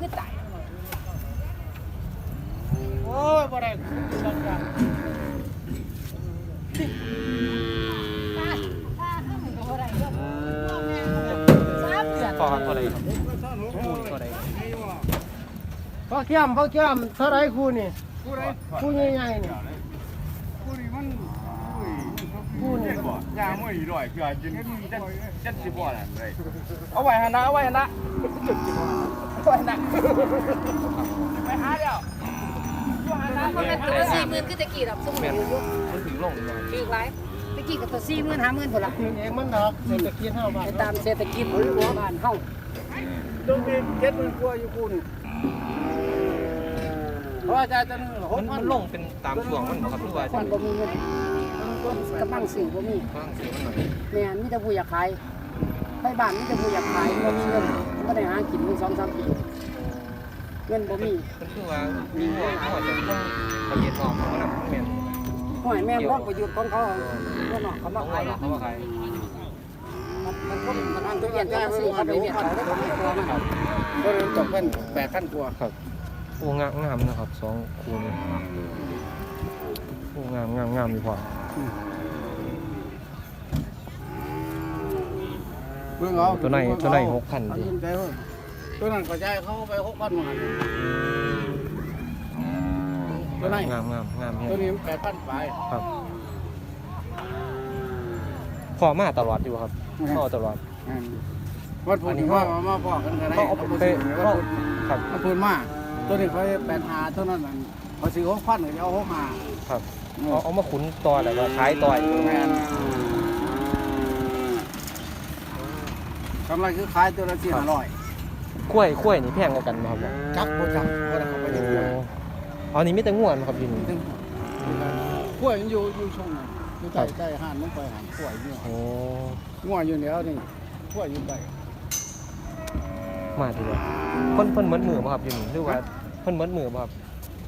คือตายโอ้ยบ่ได้สัญญาพอครับพอได้ครับคู่นี่พอได้ พ่อแก้มพ่อแก้มเท่าไรครูนี่ผู้ใดครูใหญ่ๆนี่ผู้นี้มันครูนี่บ่ยางไม่ร่อยคืออาจจะจัดจัดสิบ่ล่ะเลยเอาไว้หันนะเอาไว้หันนะเอาไว้หันนะไปหาเดี๋ยวมันเป็นตัวสี่หมื่นคือตะกี้ดอกสมุนแม่นอยู่มันถึงลงเลยคือไรตะกี้กับตัวสี่หมื่นห้าหมื่นพุ่นละถึงเองมันดอกเศรษฐกิจเฮาบ้านไปตามเศรษฐกิจบ้านเฮาต้องมีเจ็ดหมื่นกว่าอยู่ครูนี่ เพราะว่าจะจะหกมันพัมันนลงเป็นตามช่วงมันบ่ครับทุกว่าคนบ่มีเงินกำลังซื้อบ่มีฟังเสียงมันหน่อยแม่นมีแต่ผู้อยากขายไปบ้านมีแต่ผู้อยากขายบ่มีเงินก็ได้หากินมื้อ2-3ปีเงินบ่มีมันคือว่ามีหัวหัวจะต้องประเทศออกมันนำแม่นห้อยแม่นบ่ประยุทธ์ของเขาบ่เนาะเขาต้มาองขายว่าเขาว่าใครมันก็มันอันตัวเย็นก็ซื้อเขาไปเวียดเขาได้บ่มีตัวมันก็เลยตกเป็นแปดขั้นกว่าครับ โอ้งามงามนะครับสองคู่นี้โอ้งามงามงามดีกว่าเบิ่งเอาตัวไหนตัวไหนหกพันตัดิใจเบิ่งตัวนั้นก็จ่ายเขาไปหกพันหมดตัวไหนงามงามงามแฮะตัวนี้แปดพันไปครับพอมาตลอดอยู่ครับพอตลอดวันพุธนี่ว่ามาพอกันก็ได้เขาเอาไปวันพุธครับวันพุธมา ตัวนี้เขาแปดหาตัวนั้นนั่นเขาซื้อหกพันเขาเอาหกมาครับเอาเอามาขุนต่อแล้วก็ขายต่ออีกแมนกำไรคือขายตัวละสี่ห้าร้อยกล้วยกล้วยนี่แพงกว่ากันบ่ครับจักบ่จักบ่ได้เขาไปโอ้เฮ็ดงานอ๋อนี่มีแต่ง่วนครับอยู่นี่กล้วยมันอยู่อยู่ช่องนั้นอยู่ใต้ใต้ห้านลงไปหางกล้วยอยู่โอ้งัวอยู่แล้วนี่กล้วยอยู่ใต้ มาทีเดียวเพิ่นเพิ่นเหมือนมือบ่ครับอยู่นี่หรือว่าเพิ่นเหมือนมือบ่ครับ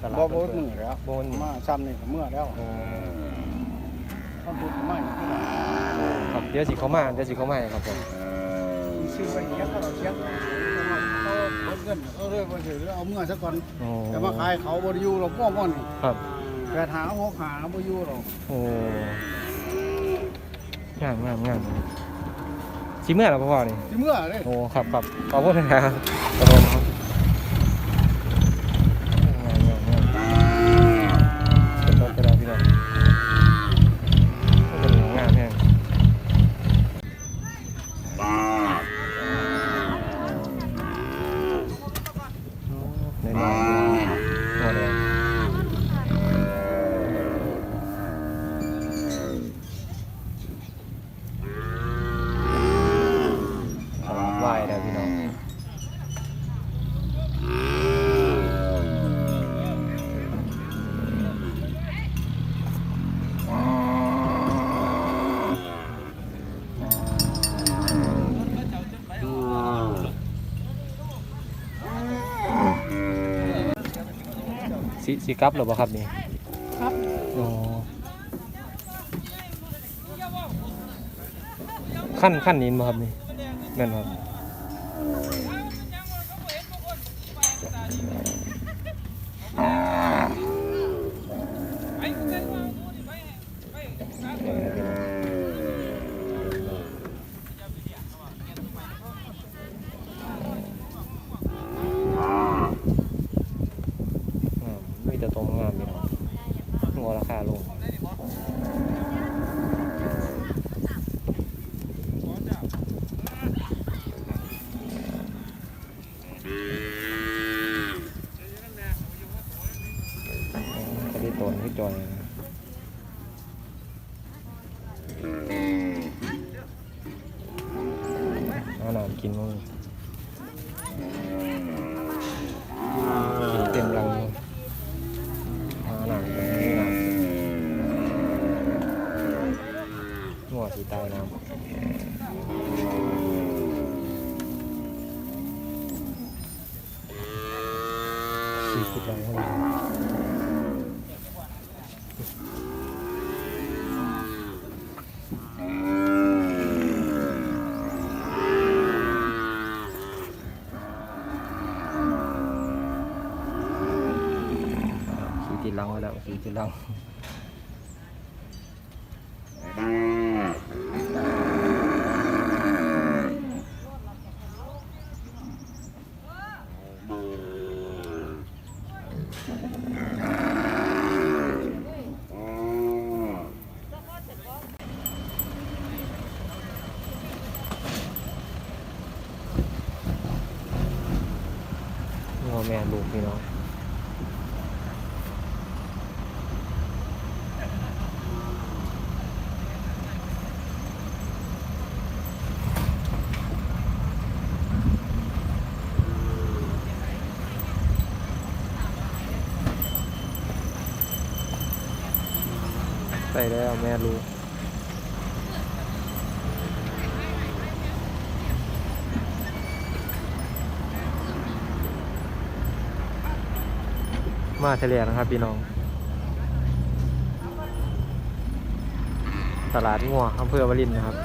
ตลาดบ่บ่เพิ่นมือแล้วบ่มันมือมาซ้ำนี่ก็เมื่อแล้วโอ้ต้องพูดไม่ก็ได้ครับเดี๋ยวสิเข้ามาเดี๋ยวสิเข้ามาครับผมซื้อไปเนี้ยก็เราเช็คเขาเบิดเงินเขาเรียกว่าถือเอาเมื่อซะก่อนโอ้แต่มาขายเขาบ่ได้อยู่เราป้องก่อนครับแปดหาหกหาบ่อยู่หรอกโอ้งามงามงาม สิเมื่อแล้วพ่อนี่สิเมื่อเลยโอ้ครับครับขอบคุณนะครับขอบคุณครับงามงามงามเป็นรถกระดาษพี่น้องเป็นงามแห้งในน้อย สิสิกลับหรือเปล่าครับนี่ครับอ๋อขั้นขั้นนี้มาครับนี่แม่นครับ ไม่ได้ตนไม่จอยนะเอาหนามกินมึงกเต็มรังเอานากนนี่หนามหมวสีตายน้ำี่สุดแล้ว งพ่อแม่ลูกพี่น้อง ไปแล้วแม่ลูกมาทะเลนะครับพี่น้อง ตลาดงัวอำเภอวารินนะครับ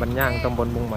บรรย่างตำบลบุงไหม